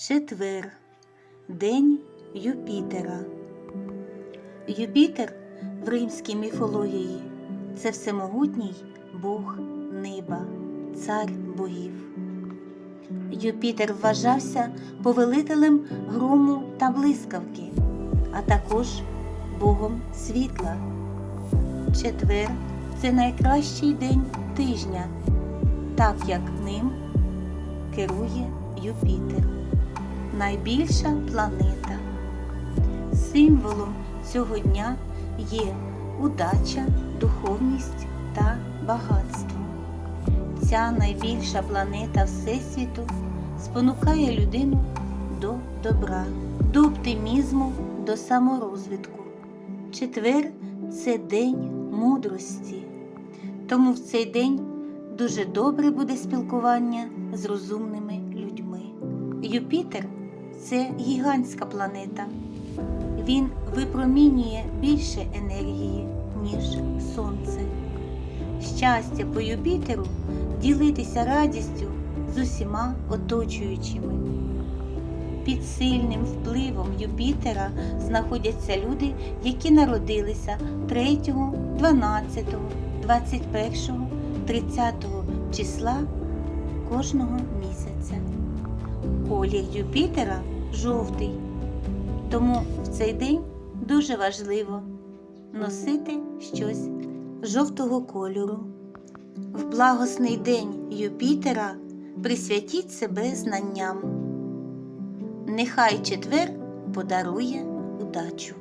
Четвер. День Юпітера. Юпітер в римській міфології це всемогутній Бог неба, цар богів. Юпітер вважався повелителем грому та блискавки, а також Богом світла. Четвер це найкращий день тижня, так як ним керує Юпітер, найбільша планета. Символом цього дня є удача, духовність та багатство. Ця найбільша планета Всесвіту спонукає людину до добра, до оптимізму, до саморозвитку. Четвер це день мудрості. Тому в цей день дуже добре буде спілкування з розумними людьми. Юпітер це гігантська планета. Він випромінює більше енергії, ніж Сонце. Щастя по Юпітеру ділитися радістю з усіма оточуючими. Під сильним впливом Юпітера знаходяться люди, які народилися 3, 12, 21, 30 числа кожного місяця. Колір Юпітера жовтий, тому в цей день дуже важливо носити щось жовтого кольору. В благосний день Юпітера присвятіть себе знанням. Нехай четвер подарує удачу.